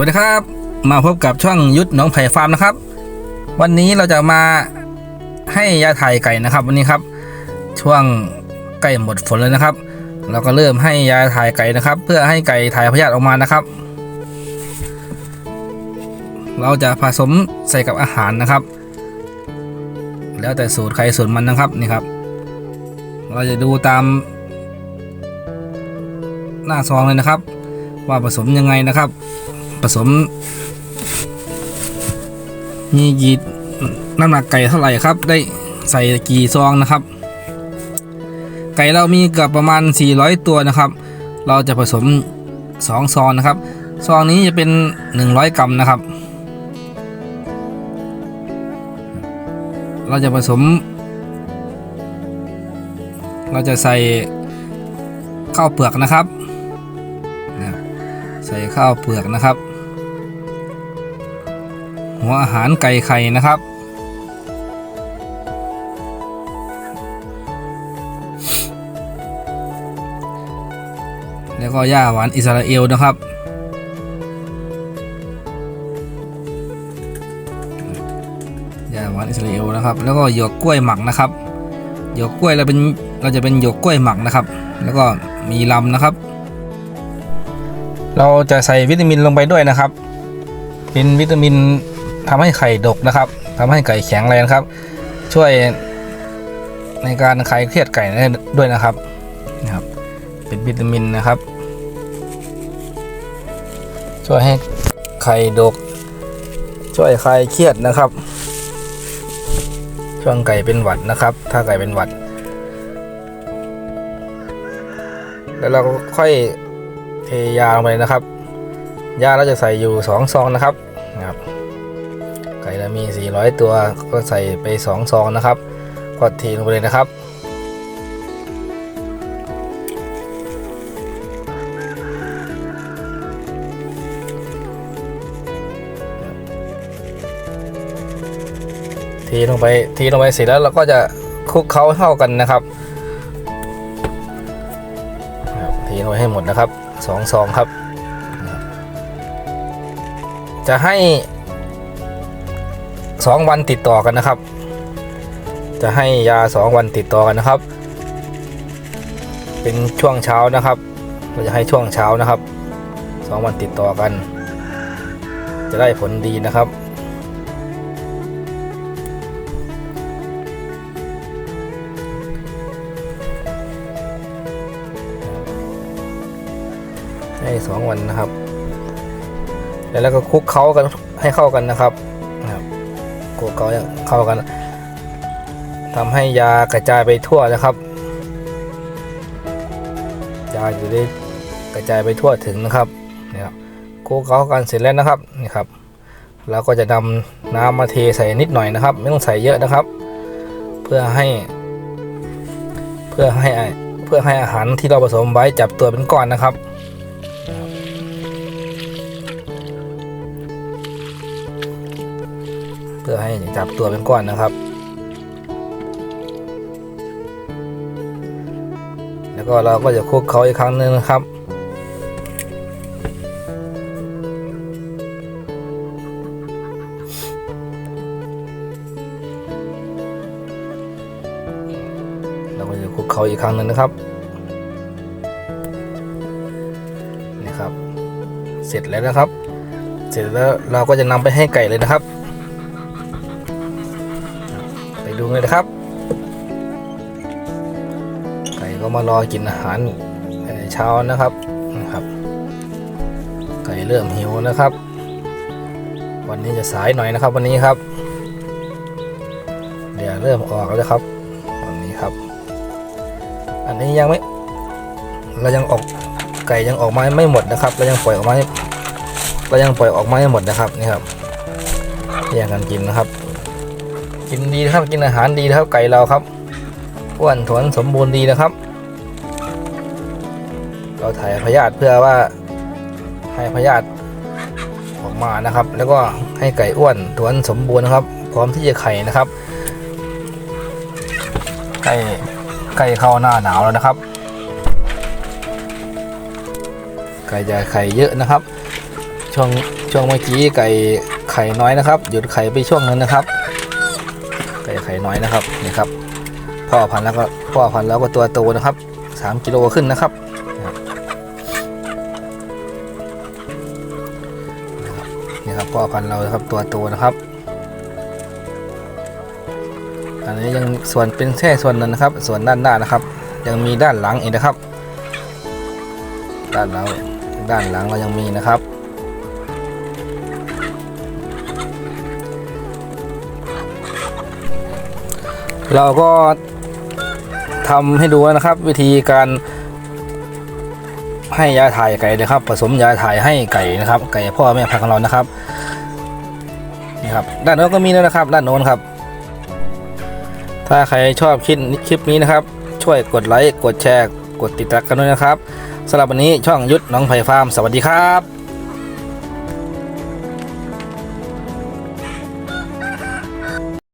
วัสดีครับ มาพบกับช่องยุทธน้องไผ่ฟาร์มนะครับ วันนี้เราจะมาให้ยาถ่ายไก่นะครับ วันนี้ครับ ช่วงใกล้หมดฝนเลยนะครับ เราก็เริ่มให้ยาถ่ายไก่นะครับ เพื่อให้ไก่ถ่ายพยาธิออกมานะครับ เราจะผสมใส่กับอาหารนะครับ แล้วแต่สูตรใครสูตรมันนะครับนี่ครับ เราจะดูตาม หน้าซองเลยนะครับ ว่าผสมยังไงนะครับ ผสม มีกี่น้ำหนักไก่เท่าไหร่ครับ ได้ใส่กี่ซองนะครับ ไก่เรามีเกับประมาณ 400 ตัวนะครับ เราจะผสม 2 ซองนะครับ ซองนี้จะเป็น 100 กรัมนะครับ เราจะผสม เราจะใส่ข้าวเปลือกนะครับ ใส่ข้าวเปลือกนะครับ หัวอาหารไก่ไข่นะครับ แล้วก็หญ้าหวานอิสราเอลนะครับ หญ้าหวานอิสราเอลนะครับ แล้วก็หยวกกล้วยหมักนะครับ หยวกกล้วยเราเป็นเราจะเป็นหยวกกล้วยหมักนะครับ แล้วก็มีลำนะครับ เราจะใส่วิตามินลงไปด้วยนะครับ เป็นวิตามิน ทำให้ไข่ดกนะครับทำให้ไก่แข็งแรงครับ ช่วยในการคลายเครียดไก่ได้ด้วยนะครับนะครับ เป็นวิตามินนะครับ ช่วยให้ไข่ดก ช่วยคลายเครียดนะครับช่วงไก่เป็นหวัดนะครับ ถ้าไก่เป็นหวัด แล้วเราค่อยเทยาลงไปนะครับยาเราจะใส่อยู่2ซองนะครับนะครับ ก่เรามี 400 ตัวก็ใส่ไป 2 ซองนะครับ ก็เทลงไปเลยนะครับเทลงไปเทลงไปเสร็จแล้วเราก็จะคลุกเคล้าให้เข้ากันนะครับนะครับเทลงไปให้หมดนะครับสองซองครับ จะให้ สองวันติดต่อกันนะครับ จะให้ยาสองวันติดต่อกันนะครับ เป็นช่วงเช้านะครับเราจะให้ช่วงเช้านะครับสองวันติดต่อกัน จะได้ผลดีนะครับให้สองวันนะครับ แล้วก็คลุกเคล้ากันให้เข้ากันนะครับ นะครับคลุกเคล้าเข้ากันทำให้ยากระจายไปทั่วนะครับ ยาจะได้กระจายไปทั่วถึงนะครับนี่ครับคลุกเคล้ากันเสร็จแล้วนะครับนี่ครับเราก็จะนำน้ำมาเทใส่นิดหน่อยนะครับ ไม่ต้องใส่เยอะนะครับ เพื่อให้ เพื่อให้เพื่อให้อาหารที่เราผสมไว้จับตัวเป็นก้อนนะครับ พื่อให้จับตัวเป็นก้อนนะครับ แล้วก็เราก็จะคลุกเขาอีกครั้งหนึงนะครับเราก็จะคลุกเขาอีกครั้งหนึ่งนะครับนี่ครับ เสร็จแล้วนะครับ เสร็จแล้วเราก็จะนำไปให้ไก่เลยนะครับ ดูเลยนะครับ ไก่ก็มารอกินอาหารในเช้านะครับนะครับ ไก่เริ่มหิวนะครับ วันนี้จะสายหน่อยนะครับ วันนี้ครับเดี๋ยวเริ่มออกแล้วครับวันนี้ครับ อันนี้ยังไม่เรายังออกไก่ยังออกมาไม่หมดนะครับ เรายังปล่อยออกมาให้เรายังปล่อยออกมาไม่หมดนะครับนี่ครับแย่งกันกินนะครับ กินดีนะครับ กินอาหารดีนะครับ ไก่เราครับอ้วนถวนสมบูรณ์ดีนะครับ เราถ่ายพยาธิเพื่อว่าให้พยาธิออกมานะครับ แล้วก็ให้ไก่อ้วนถวนสมบูรณ์นะครับ พร้อมที่จะไข่นะครับ ไก่ไก่เข้าหน้าหนาวแล้วนะครับ ไก่จะไข่เยอะนะครับ ช่วงช่วงเมื่อกี้ไก่ไข่น้อยนะครับ หยุดไข่ไปช่วงนึงนะครับ ก่ไข่น้อยนะครับนี่ครับพ่อพันธุ์แล้วก็พ่อพันธุ์แล้วก็ตัวโตนะครับสามกิโลขึ้นนะครับนี่ครับพ่อพันธุ์เรานะครับตัวโตนะครับ อันนี้ยังส่วนเป็นแค่ส่วนนึงนะครับ ส่วนด้านหน้านะครับ ยังมีด้านหลังอีกนะครับ ด้านหลังด้านหลังเรายังมีนะครับ เราก็ทำให้ดูนะครับ วิธีการให้ยาถ่ายไก่นะครับ ผสมยาถ่ายให้ไก่นะครับ ไก่พ่อแม่พันธุ์ของเรานะครับนี่ครับด้านโน้นก็มีแล้วนะครับ ด้านโน้นครับ ถ้าใครชอบคลิปคลิปนี้นะครับ ช่วยกดไลค์กดแชร์ กดติดตามกันด้วยนะครับสำหรับวันนี้ช่องยุทธน้องไผ่ฟาร์มสวัสดีครับ